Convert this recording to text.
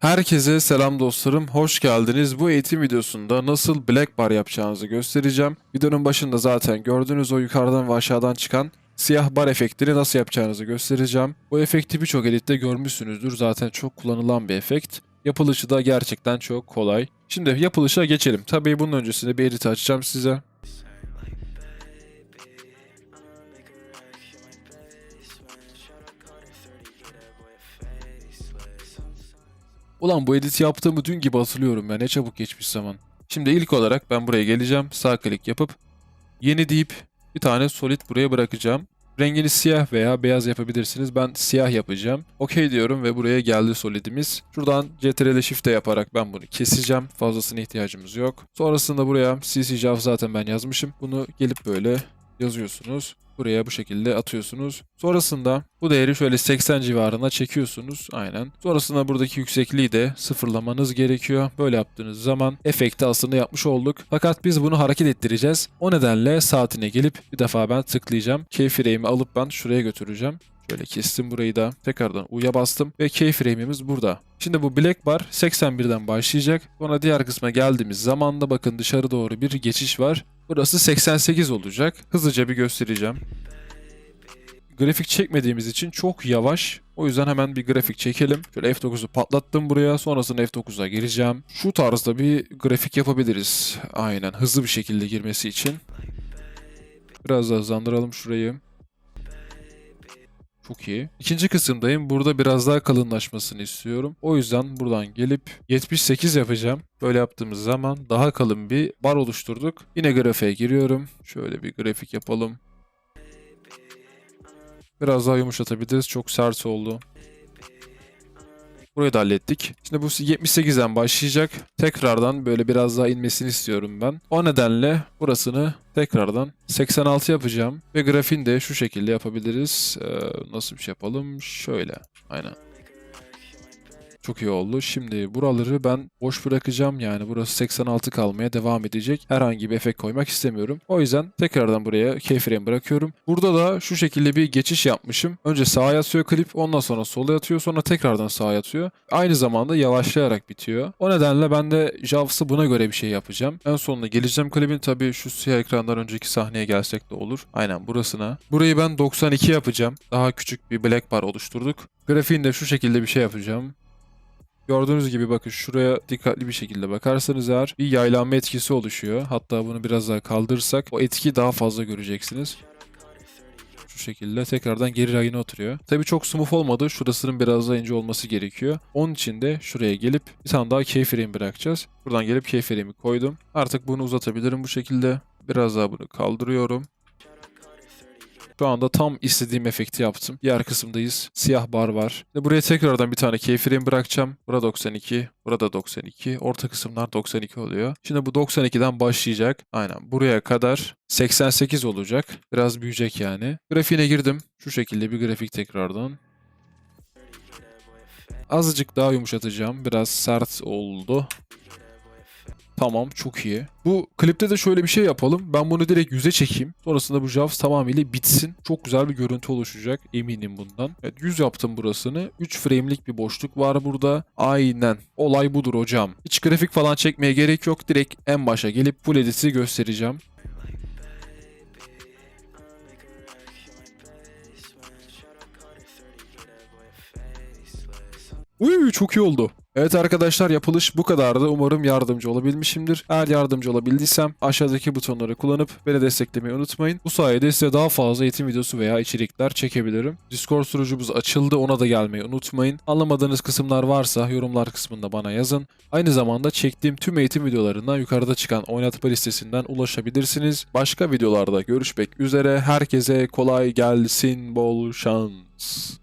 Herkese selam dostlarım, hoş geldiniz. Bu eğitim videosunda nasıl black bar yapacağınızı göstereceğim. Videonun başında zaten gördüğünüz o yukarıdan ve aşağıdan çıkan siyah bar efektini nasıl yapacağınızı göstereceğim. Bu efekti birçok editte görmüşsünüzdür, zaten çok kullanılan bir efekt. Yapılışı da gerçekten çok kolay. Şimdi yapılışa geçelim. Tabii bunun öncesinde bir edit açacağım size. Ulan bu edit yaptığımı dün gibi hatırlıyorum ya ne çabuk geçmiş zaman. Şimdi ilk olarak ben buraya geleceğim. Sağ klik yapıp yeni deyip bir tane solid buraya bırakacağım. Rengini siyah veya beyaz yapabilirsiniz. Ben siyah yapacağım. Okey diyorum ve buraya geldi solidimiz. Şuradan CTRL Shift'e yaparak ben bunu keseceğim. Fazlasına ihtiyacımız yok. Sonrasında buraya CC Jav zaten ben yazmışım. Bunu gelip böyle yazıyorsunuz. Buraya bu şekilde atıyorsunuz. Sonrasında bu değeri şöyle 80 civarına çekiyorsunuz. Aynen. Sonrasında buradaki yüksekliği de sıfırlamanız gerekiyor. Böyle yaptığınız zaman efekti aslında yapmış olduk. Fakat biz bunu hareket ettireceğiz. O nedenle saatine gelip bir defa ben tıklayacağım. Keyframe'i alıp ben şuraya götüreceğim. Şöyle kestim burayı da. Tekrardan U'ya bastım ve keyframe'imiz burada. Şimdi bu Black Bar 81'den başlayacak. Sonra diğer kısma geldiğimiz zaman da bakın dışarı doğru bir geçiş var. Burası 88 olacak. Hızlıca bir göstereceğim. Grafik çekmediğimiz için çok yavaş. O yüzden hemen bir grafik çekelim. Şöyle F9'u patlattım buraya. Sonrasında F9'a gireceğim. Şu tarzda bir grafik yapabiliriz. Aynen hızlı bir şekilde girmesi için. Biraz daha hızlandıralım şurayı. Çok iyi. İkinci kısımdayım. Burada biraz daha kalınlaşmasını istiyorum. O yüzden buradan gelip 78 yapacağım. Böyle yaptığımız zaman daha kalın bir bar oluşturduk. Yine grafiğe giriyorum. Şöyle bir grafik yapalım. Biraz daha yumuşatabiliriz. Çok sert oldu. Burayı da hallettik. Şimdi bu 78'den başlayacak. Tekrardan böyle biraz daha inmesini istiyorum ben. O nedenle burasını tekrardan 86 yapacağım. Ve grafiğini de şu şekilde yapabiliriz. Ee, nasıl bir şey yapalım? Şöyle. Aynen. Çok iyi oldu. Şimdi buraları ben boş bırakacağım. Yani burası 86 kalmaya devam edecek. Herhangi bir efekt koymak istemiyorum. O yüzden tekrardan buraya keyframe bırakıyorum. Burada da şu şekilde bir geçiş yapmışım. Önce sağa yatıyor klip. Ondan sonra sola yatıyor. Sonra tekrardan sağa yatıyor. Aynı zamanda yavaşlayarak bitiyor. O nedenle ben de Javs'ı buna göre bir şey yapacağım. En sonunda geleceğim klibin. Tabii şu siyah ekrandan önceki sahneye gelsek de olur. Aynen burasına. Burayı ben 92 yapacağım. Daha küçük bir black bar oluşturduk. Grafiğinde şu şekilde bir şey yapacağım. Gördüğünüz gibi bakın şuraya dikkatli bir şekilde bakarsanız eğer bir yaylanma etkisi oluşuyor. Hatta bunu biraz daha kaldırırsak o etkiyi daha fazla göreceksiniz. Şu şekilde tekrardan geri rayına oturuyor. Tabii çok smooth olmadı. Şurasının biraz daha ince olması gerekiyor. Onun için de şuraya gelip bir tane daha keyframe bırakacağız. Buradan gelip keyframe'i koydum. Artık bunu uzatabilirim bu şekilde. Biraz daha bunu kaldırıyorum. Şu anda tam istediğim efekti yaptım. Diğer kısımdayız. Siyah bar var. Şimdi buraya tekrardan bir tane keyframe bırakacağım. Burada 92, burada 92. Orta kısımlar 92 oluyor. Şimdi bu 92'den başlayacak. Aynen buraya kadar 88 olacak. Biraz büyüyecek yani. Grafiğine girdim. Şu şekilde bir grafik tekrardan. Azıcık daha yumuşatacağım. Biraz sert oldu. Tamam çok iyi. Bu klipte de şöyle bir şey yapalım. Ben bunu direkt yüze çekeyim. Sonrasında bu Javs tamamıyla bitsin. Çok güzel bir görüntü oluşacak. Eminim bundan. Evet 100 yaptım burasını. 3 frame'lik bir boşluk var burada. Aynen. Olay budur hocam. Hiç grafik falan çekmeye gerek yok. Direkt en başa gelip full edit'i göstereceğim. Uy çok iyi oldu. Evet arkadaşlar yapılış bu kadardı. Umarım yardımcı olabilmişimdir. Eğer yardımcı olabildiysem aşağıdaki butonları kullanıp beni desteklemeyi unutmayın. Bu sayede size daha fazla eğitim videosu veya içerikler çekebilirim. Discord sunucumuz açıldı ona da gelmeyi unutmayın. Anlamadığınız kısımlar varsa yorumlar kısmında bana yazın. Aynı zamanda çektiğim tüm eğitim videolarına yukarıda çıkan oynatma listesinden ulaşabilirsiniz. Başka videolarda görüşmek üzere. Herkese kolay gelsin, bol şans.